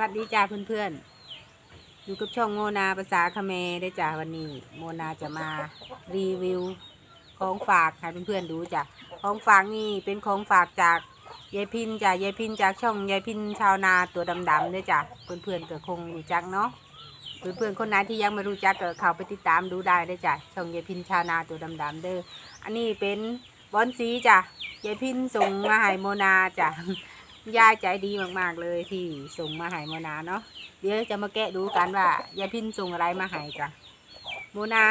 วัสดีจ้าเพื่อนๆ อยู่กับช่องโมนาภาษาคเมรได้จ้าวันนี้ โมนาจะมารีวิวของฝากให้เพื่อนๆดูจ้ะของฝากนี่เป็นของฝากจากยายพินจ้ะยายพินจากช่องยายพินชาวนาตัวดำๆด้วยจ้ะเพื่อนๆก็คงรู้จักเนาะเพื่อนๆคนไหนที่ยังไม่รู้จักก็เข้าไปติดตามดูได้ได้จ้ะช่องยายพินชาวนาตัวดำๆเด้ออันนี้เป็นบอนสีจ้ะยายพินส่งมาให้โมนาจ้ะ ยายใจดีมากๆเลยที่ส่งมาให้โมนาเนาะเดี๋ยวจะมาแกะดูกันว่ายายพินส่งอะไรมาให้จ้ะโมนา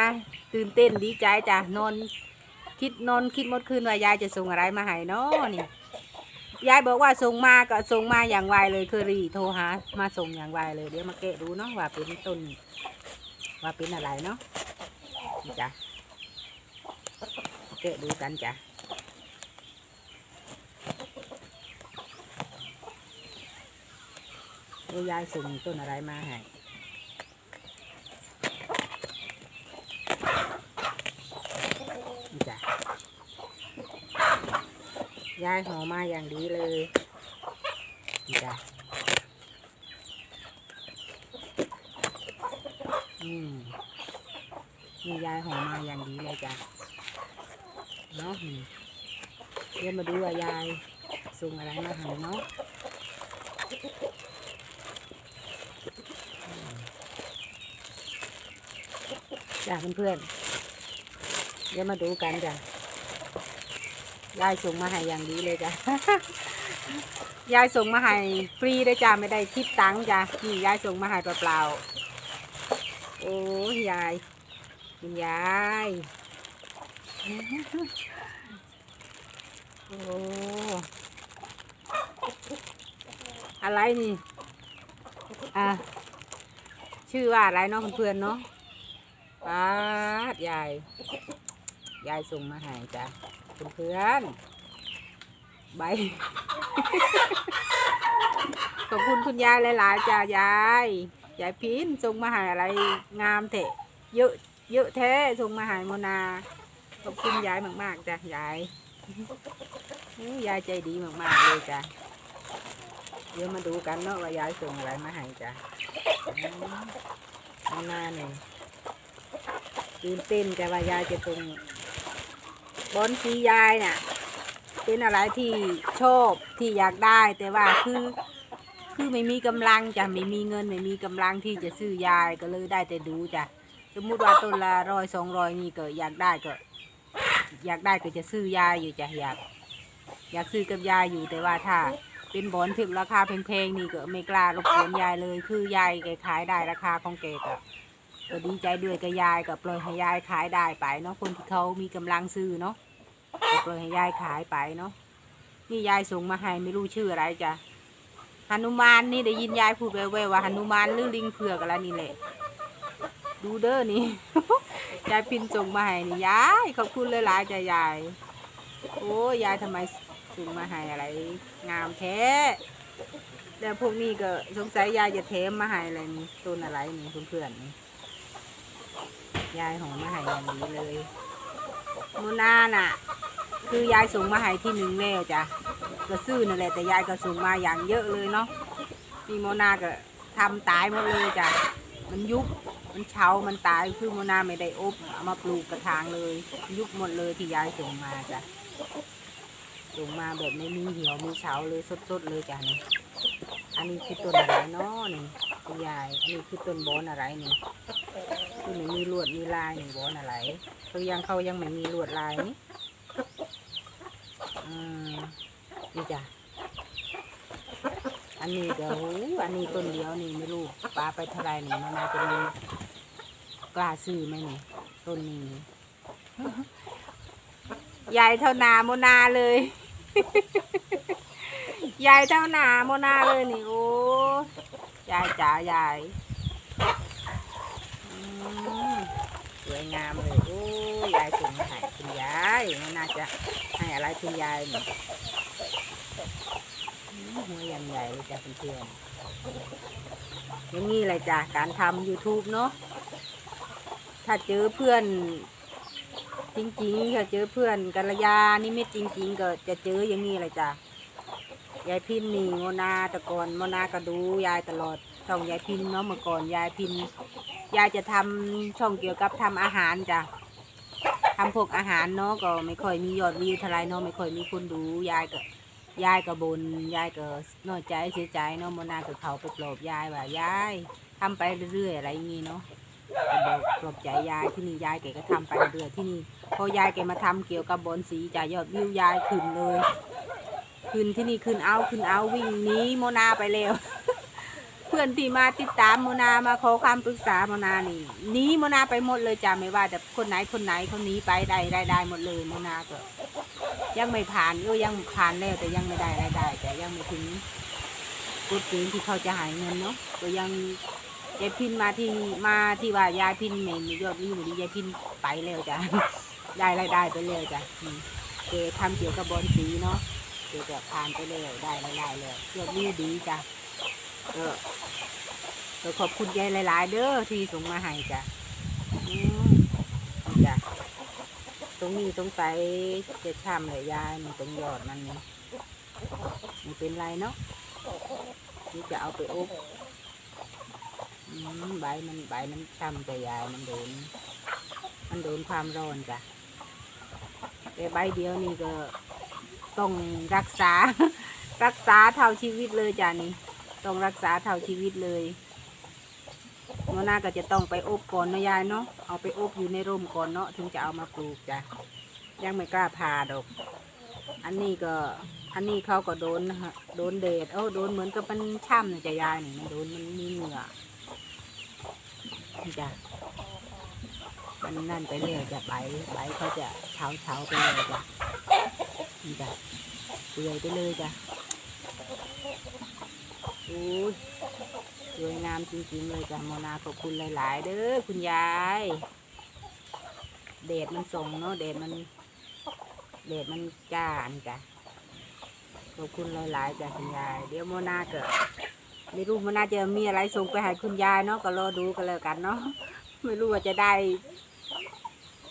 ตื่นเต้นดีใจจ้ะนอนคิดนอนคิดมดคืนว่ายายจะส่งอะไรมาให้เนาะนี่ยายบอกว่าส่งมาก็ส่งมาอย่างไวเลยคือรีโทรหามาส่งอย่างไวเลย เดี๋ยวมาแกะดูเนาะว่าเป็นต้น ว่าเป็นอะไรเนาะจ้ะแกะดูกันจ้ะ ว่ายายส่งต้นอะไรมาให้จ้ะยายห่อมาอย่างดีเลยจ้ะอืมนี่ยายห่อมาอย่างดีเลยจ้ะเนาะเดี๋ยวมาดูว่ายายส่งอะไรมาให้เนาะ จ้าเพื่อนๆเดี๋ยวมาดูกันจ้ะยายส่งมาให้อย่างดีเลยจ้ะ ยายส่งมาให้ฟรีได้จ้าไม่ได้คิดตังค์จ้ะนี่ยายส่งมาให้เปล่าๆโอ้ยยายคุณยายโอ้อะไรนี่ อะ ชื่อว่าอะไรเนาะเพื่อนๆเนาะ ป้าดยาย ยายส่งมาให้จ้ะเพื่อนๆใบ ขอบคุณคุณยายหลายๆจ้ะยาย ยายพินส่งมาให้อะไรงามเถอะเยอะเยอะแท้ส่งมาให้โมนา ขอบคุณยายมากๆจ้ะยายยายใจดีมากๆเลยจ้ะเดี๋ยวมาดูกันเนาะว่ายายส่งอะไรมาให้จ้ะอืมนาเนี่ย ตื่นเต้นแต่ว่ายายจะตรงบอนสียายน่ะเป็นอะไรที่ชอบที่อยากได้ แต่ว่าคือคือไม่มีกำลังจ้ะไม่มีเงินไม่มีกำลังที่จะซื้อยายก็เลยได้แต่ดูจ้ะสมมุติว่าต้นละร้อยสองร้อยนี่ก็อยากได้ก็ อยากได้ก็จะซื้อยายอยู่จ้ะอยากอยากซื้อกับยายอยู่แต่ว่าถ้า เป็นบอนถึงราคาแพงๆนี่ก็ไม่กล้ารบกวนยายเลยคือยายแกขายได้ราคาของแกก็ ก็ดีใจด้วยกับยายกับปล่อยให้ยายขายได้ไปเนาะคนที่เขามีกำลังซื้อเนาะก็ปล่อยให้ยายขายไปเนาะนี่ยายส่งมาให้ไม่รู้ชื่ออะไรจ้ะหนุมานนี่ได้ยินยายพูดแว่วๆว่าหนุมานหรือลิงเผือกอะไรนี่แหละดูเด้อนี่ ยายพินส่งมาให้นี่ยายขอบคุณหลายๆจ้ะยาย โอ้ยายทำไมส่งมาให้อะไร งามแท้แล้วพวกนี้ก็สงสัยยายจะเทมมาให้อะไรนี่ต้นอะไรนี่เพื่อนๆนี่ ยายหอมมาให้อย่างดีเลยโมนาน่ะ คือยายส่งมาให้ที่หนึ่งแล้วจ้ะก็ซื้อนั่นแหละแต่ยายก็ส่งมาอย่างเยอะเลยเนาะมีโมนาก็ทำตายหมดเลยจ้ะมันยุบมันเฉามันตายคือโมนาไม่ได้อบเอามาปลูกกระถางเลย ยุบหมดเลยที่ยายส่งมาจ้ะส่งมาแบบไม่มีเหี่ยวมีเฉาเลยสดๆเลยจ้ะนี่อันนี้คือต้นอะไรเนาะนี่คุณยายอันนี้คือต้นบอนอะไรนี่ คือไม่มีลวดมีลายนี่บอนอะไรเขายังเขายังไม่มีลวดลายนี่อืมนี่จ้ะอันนี้เดี๋ยวอันนี้ต้นเดียวนี่ไม่รู้ปลาไปเท่าไหรนี่มันาจะมีกล้าซื้อไหมนี่ต้นนี้ใหญ่เท่านาโมนาเลยยายเท่านาโมนาเลยนี่โอ้ยายจ๋ายายอืม สวยงามเลยโอ้ยยายส่งมาให้คุณยายไม่น่าจะให้อะไรคุณยายนี่อืมหัวยังใหญ่เลยจ้ะเพื่อนอย่างนี้เลยจ้ะการทำ YouTube เนาะถ้าเจอเพื่อนจริงๆถ้าเจอเพื่อนกัลยานิมิตจริง ๆ ก็จะเจออย่างนี้เลยจ้ะยายพินนี่โมนาต่ก่อนโมนาก็ดูยายตลอดช่องยายพินเนาะเมื่อก่อนยายพิน ยายจะทำช่องเกี่ยวกับทำอาหารจ้ะทำพวกอาหารเนาะก็ไม่ค่อยมียอดวิวเท่าไรเนาะไม่ค่อยมีคนดูยายก็ยายก็บนยายก็น้อยใจเสียใจเนาะโมนาก็เขาไปปลอบยายว่ายายทำไปเรื่อยๆอะไรอย่างงี้เนาะก็บอกปลอบใจยายที่นี่ยายแกก็ทำไปเรื่อยๆที่นี่พอยายแกมาทำเกี่ยวกับบอลสีจ้ะยยอดวิวยายขึ้นเลย ขึ้นที่นี่ขึ้นเอาขึ้นเอาวิ่งหนีโมนาไปแล้ว พื่อนที่มาติดตามโมนามาขอความปรึกษาโมนานี่หนีโมนาไปหมดเลยจ้ะไม่ว่าแต่คนไหนคนไหนเขาหนีไปได้ได้ได้หมดเลยโมนาก็ยังไม่ผ่านก็ยังผ่านแล้วแต่ยังไม่ได้รายได้ แต่ยังไม่ถึงกฎเกณฑ์ที่เขาจะหายเงินเนาะก็ยังยายพินมาที่มาที่ว่ายายพินไม่มียอดวิวดียายพินไปแล้วจ้ะได้รายได้ไปแล้วจ้ะเกทำเกี่ยวกับบอลสีเนาะเดี๋ยวจะผ่านไปเลยได้ได้ได้เลยยอดวิวดีจ้ะ เออก็ขอบคุณยายหลาย ๆ เด้อที่ส่งมาให้จ้ะอืมจ้ะตรงนี้ตรงใส่จะช้ำเลยยายมันตรงยอดมันนี่ไม่เป็นไรเนาะนี่จะเอาไปอบอืมใบมันใบมันช้ำแต่ยายมันโดน มันโดนความร้อนจ้ะแต่ใบเดียวนี่ก็ต้องรักษา รักษาเท่าชีวิตเลยจ้ะนี่ ต้องรักษาเท่าชีวิตเลยโมนาก็จะต้องไปอบก่อนเนาะยายเนาะเอาไปอบอยู่ในร่มก่อนเนาะถึงจะเอามาปลูกจ้ะยังไม่กล้าผ่าดอก อันนี้ก็อันนี้เขาก็โดนฮะโดนเดดโอ้โดนเหมือนกับมันช่ำนะจ้ะยายนี่มันโดนมันมีเหงื่อจ้ะมันนั่นไปเรื่อยจะใบใบเขาจะเฉาเฉาไปเลยจ้ะจ้ะเปื่อยไปเลยจ้ะ อ้ยสวยงามจริงๆเลยจ้ะโมนาขอบคุณหลาย ๆ เด้อคุณยายเดดมันส่งเนาะเดดมันเดดมันจ้านจ้ะขอบคุณหลายๆจ้ะคุณยาย เดี๋ยวโมนาเกิดไม่รู้โมนาจะมีอะไรส่งไปให้คุณยายเนาะก็รอดูกันแล้วกันเนาะไม่รู้ว่าจะได้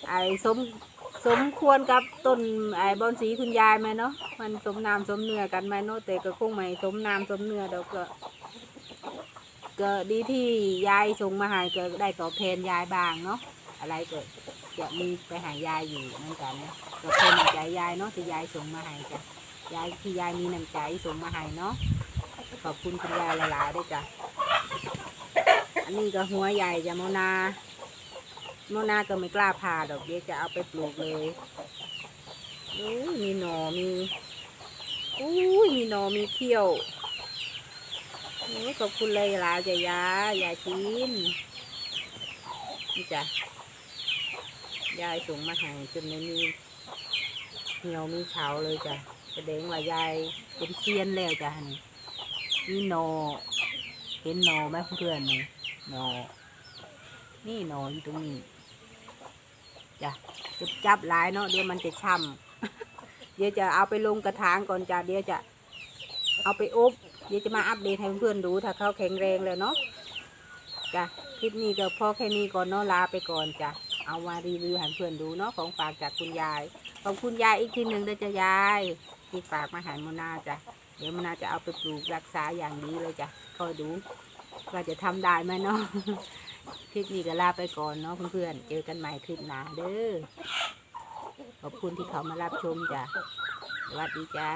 ไอ้สม สมควรกับต้นไอ้บอนสีคุณยายไหมเนาะมันสมน้ำสมเนื้อกันไหมเนาะแต่ก็คงไม่สมน้ำสมเนื้อเดี๋ยวก็ก็ดีที่ยายส่งมาให้ก็ได้ตอบแทนยายบางเนาะอะไรก็จะมีไปหายายอยู่เหมือนกันนะตอบแทนใจยายเนาะที่ยายส่งมาให้จ้ะยายที่ยายมีน้ำใจส่งมาให้เนาะขอบคุณคุณยายหลายๆด้วยจ้ะอันนี้ก็หัวใหญ่จ้ะโมนา โมนาก็ไม่กล้าผ่าดอกเดี๋ยวจะเอาไปปลูกเลยอุ้มีหนอมีอุ้มีหนอมีเขี้ยวโอ้ขอบคุณเลยหลายจ้ะยายายทินนี่จ้ะยายส่งมาให้จนไม่มีเหี่ยวมีเฉาเลยจ้ะแสดงว่ายายเป็นเซียนแล้วจ้ะนี่มีหนอเห็นหนอไหมเพื่อนนี่หนอนี่หนออยู่ตรงนี้ จ้ะจะจับหลายเนาะเดี๋ยวมันจะช้ำเดี๋ยวจะเอาไปลงกระถางก่อนจ้ะเดี๋ยวจะเอาไปอบเดี๋ยวจะมาอัปเดตให้เพื่อนๆดูถ้าเขาแข็งแรงแล้วเนาะจ้ะคลิปนี้ก็พอแค่นี้ก่อนเนาะลาไปก่อนจ้ะเอามารีวิวให้เพื่อนดูเนาะของฝากจากคุณยายขอบคุณยายอีกทีหนึ่งด้วยจ้ะยายที่ฝากมาใหายมนาจ้ะเดี๋ยวมนาจะเอาไปปลูกรักษาอย่างดีเลยจ้ะคอยดูว่าจะทำได้ไหมเนาะ คลิปนี้ก็ลาไปก่อนเนาะเพื่อนๆ เจอกันใหม่คลิปหน้าเด้อ ขอบคุณที่เขามารับชมจ้ะ สวัสดีจ้า